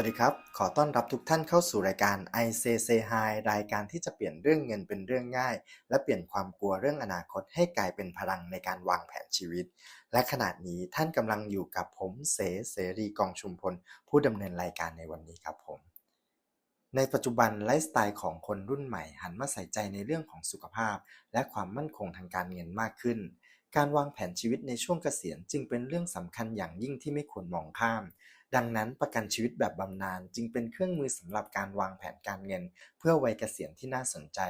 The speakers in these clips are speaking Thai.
วัสดีครับ ขอต้อนรับทุกท่านเข้าสู่รายการ I Say Say Hi รายการที่จะเปลี่ยนเรื่องเงินเป็นเรื่องง่าย และเปลี่ยนความกลัวเรื่องอนาคตให้กลายเป็นพลังในการวางแผนชีวิต และขณะนี้ท่านกำลังอยู่กับผมเสเสรีกองชุมพล ผู้ดำเนินรายการในวันนี้ครับผม ในปัจจุบันไลฟ์สไตล์ของคนรุ่นใหม่หันมาใส่ใจในเรื่องของสุขภาพ และความมั่นคงทางการเงินมากขึ้น การวางแผนชีวิตในช่วงเกษียณจึงเป็นเรื่องสำคัญอย่างยิ่งที่ไม่ควรมองข้าม ดังนั้นประกันชีวิตแบบบำนาญจึงเป็นเครื่องมือสำหรับการวางแผนการเงิน เพื่อวัยเกษียณที่น่าสนใจ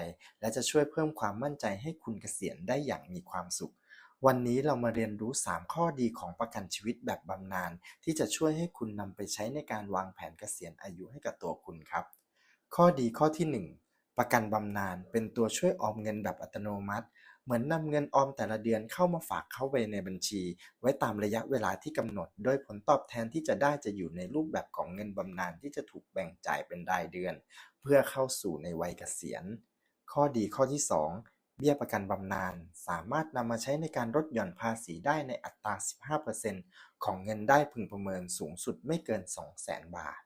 และจะช่วยเพิ่มความมั่นใจให้คุณเกษียณได้อย่างมีความสุข วันนี้เรามาเรียนรู้ 3 ข้อดีของประกันชีวิตแบบบำนาญที่จะช่วยให้คุณนำไปใช้ในการวางแผนเกษียณอายุให้กับตัวคุณครับ ข้อดีข้อที่ 1ประกันบำนาญเป็นตัวช่วยออมเงินแบบอัตโนมัติ เหมือนนำเงินออมแต่ละเดือนเข้ามาฝากเข้าไปในบัญชี ไว้ตามระยะเวลาที่กำหนด โดยผลตอบแทนที่จะได้จะอยู่ในรูปแบบของเงินบำนาญที่จะถูกแบ่งจ่ายเป็นรายเดือน เพื่อเข้าสู่ในวัยเกษียณ ข้อดีข้อที่ 2 เบี้ยประกันบำนาญสามารถนำมาใช้ในการลดหย่อนภาษีได้ในอัตรา 15%ของเงินได้พึงประเมินสูงสุดไม่เกิน 200,000 บาท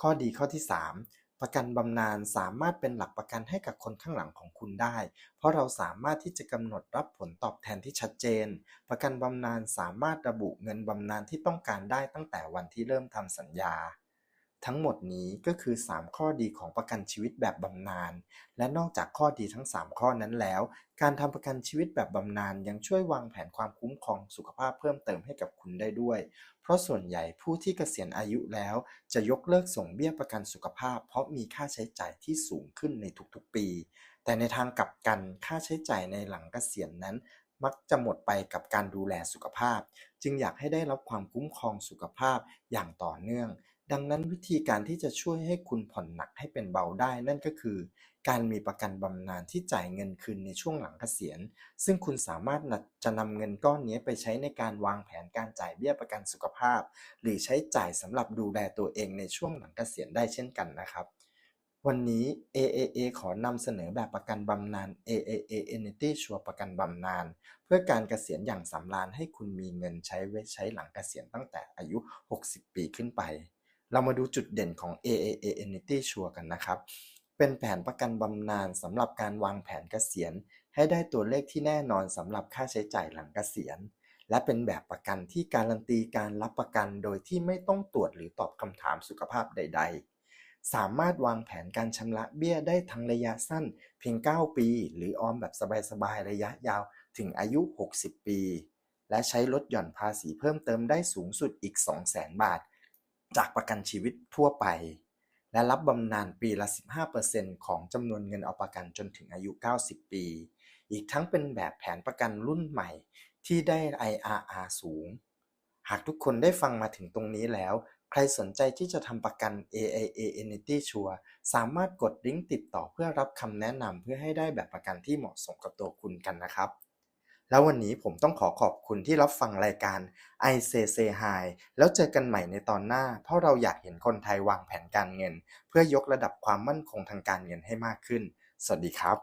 ข้อดีข้อที่ 3 ประกันบำนาญสามารถเป็นหลักประกันให้กับคนข้างหลังของคุณได้ เพราะเราสามารถที่จะกำหนดรับผลตอบแทนที่ชัดเจน ประกันบำนาญสามารถระบุเงินบำนาญที่ต้องการได้ตั้งแต่วันที่เริ่มทำสัญญา ทั้งหมดนี้ก็คือ 3 ข้อดีของประกันชีวิตแบบบำนาญ และนอกจากข้อดีทั้ง 3 ข้อนั้นแล้ว การทำประกันชีวิตแบบบำนาญยังช่วยวางแผนความคุ้มครองสุขภาพเพิ่มเติมให้กับคุณได้ด้วย เพราะส่วนใหญ่ผู้ที่เกษียณอายุแล้ว จะยกเลิกส่งเบี้ยประกันสุขภาพ เพราะมีค่าใช้จ่ายที่สูงขึ้นในทุกๆปี แต่ในทางกลับกันค่าใช้จ่ายในหลังเกษียณนั้นมักจะหมดไปกับการดูแลสุขภาพ จึงอยากให้ได้รับความคุ้มครองสุขภาพอย่างต่อเนื่อง ดังนั้นวิธีการที่จะช่วยให้คุณผ่อนหนักให้เป็นเบาได้ นั่นก็คือ การมีประกันบำนาญที่จ่ายเงินคืนในช่วงหลังเกษียณ ซึ่งคุณสามารถจะนำเงินก้อนนี้ไปใช้ในการวางแผนการจ่ายเบี้ยประกันสุขภาพ หรือใช้จ่ายสำหรับดูแลตัวเองในช่วงหลังเกษียณได้เช่นกันนะครับ วันนี้ AAA ขอนำเสนอแบบประกันบำนาญ AAA Annuity ชัวประกันบำนาญเพื่อการเกษียณอย่างสำราญให้คุณมีเงินใช้ไว้ใช้หลังเกษียณตั้งแต่อายุ 60 ปีขึ้นไป เรามาดูจุดเด่นของ AAA Annuity ชัวร์กันนะครับ เป็นแผนประกันบำนาญสำหรับการวางแผนเกษียณ ให้ได้ตัวเลขที่แน่นอนสำหรับค่าใช้จ่ายหลังเกษียณ และเป็นแบบประกันที่การันตีการรับประกันโดยที่ไม่ต้องตรวจหรือตอบคำถามสุขภาพใด ๆ สามารถวางแผนการชำระเบี้ยได้ทั้งระยะสั้นเพียง 9 ปี หรือออมแบบสบาย ๆ ระยะยาวถึงอายุ 60 ปี และใช้ลดหย่อนภาษีเพิ่มเติมได้สูงสุดอีก 200,000 บาท จากประกันชีวิตทั่วไป และรับบำนาญปีละ 15%ของจำนวนเงินเอาประกันจนถึงอายุ 90 ปี อีกทั้งเป็นแบบแผนประกันรุ่นใหม่ที่ได้ IRR สูง หากทุกคนได้ฟังมาถึงตรงนี้แล้ว ใครสนใจที่จะทำประกัน AIA Annuity ชัวร์สามารถกดลิงก์ติดต่อเพื่อรับคำแนะนำเพื่อให้ได้แบบประกันที่เหมาะสมกับตัวคุณกันนะครับ แล้ววันนี้ผมต้องขอขอบคุณที่รับฟังรายการ I Say Say Hi แล้วเจอกันใหม่ในตอนหน้า เพราะเราอยากเห็นคนไทยวางแผนการเงิน เพื่อยกระดับความมั่นคงทางการเงินให้มากขึ้น สวัสดีครับ